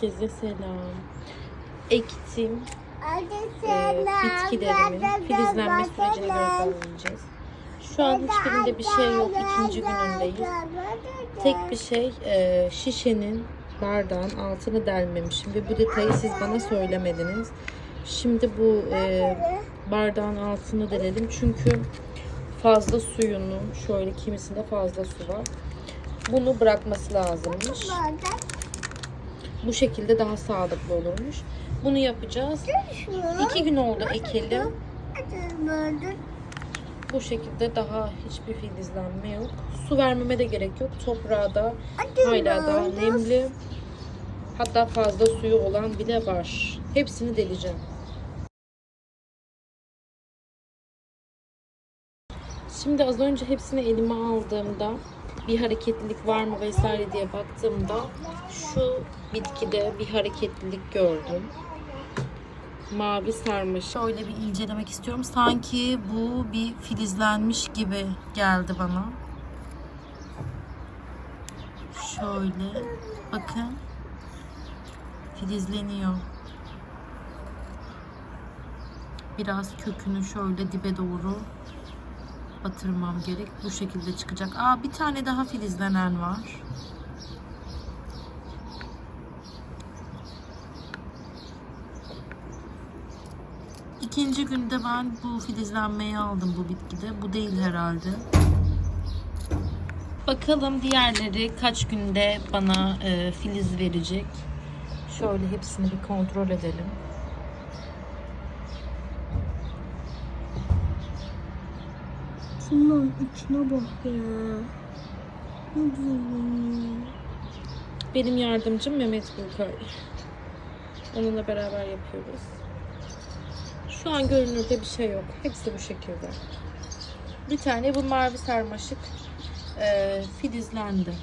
Herkese selam. Ektim e, sen bitkilerimin filizlenme sürecini gözlemleyeceğiz. Şu an hiçbirinde bir şey yok. ikinci günündeyiz. Tek bir şey e, şişenin bardağın altını delmemişim ve bu detayı siz bana söylemediniz. Şimdi bu e, bardağın altını delelim çünkü fazla suyunu şöyle kimisinde fazla su var. Bunu bırakması lazımmış. Bu şekilde daha sağlıklı olurmuş. Bunu yapacağız. İki gün oldu ekeli. Bu şekilde daha hiçbir filizlenme yok. Su vermeme de gerek yok. Toprağı da hala daha nemli. Hatta fazla suyu olan bile var. Hepsini deleceğim. Şimdi az önce hepsini elime aldığımda bir hareketlilik var mı vesaire diye baktığımda şu bitkide bir hareketlilik gördüm. Mavi sarmış. Şöyle bir incelemek istiyorum. Sanki bu bir filizlenmiş gibi geldi bana. Şöyle bakın. Filizleniyor. Biraz kökünü şöyle dibe doğru batırmam gerek. Bu şekilde çıkacak. Aa bir tane daha filizlenen var. İkinci günde ben bu filizlenmeyi aldım bu bitkide. Bu değil herhalde. Bakalım diğerleri kaç günde bana e, filiz verecek. Şöyle hepsini bir kontrol edelim. Şunun içine bak ya. Ne güzel. Benim yardımcım Mehmet Bulkay. Onunla beraber yapıyoruz. Şu an görünürde bir şey yok. Hepsi bu şekilde. Bir tane bu mavi sarmaşık e, filizlendi.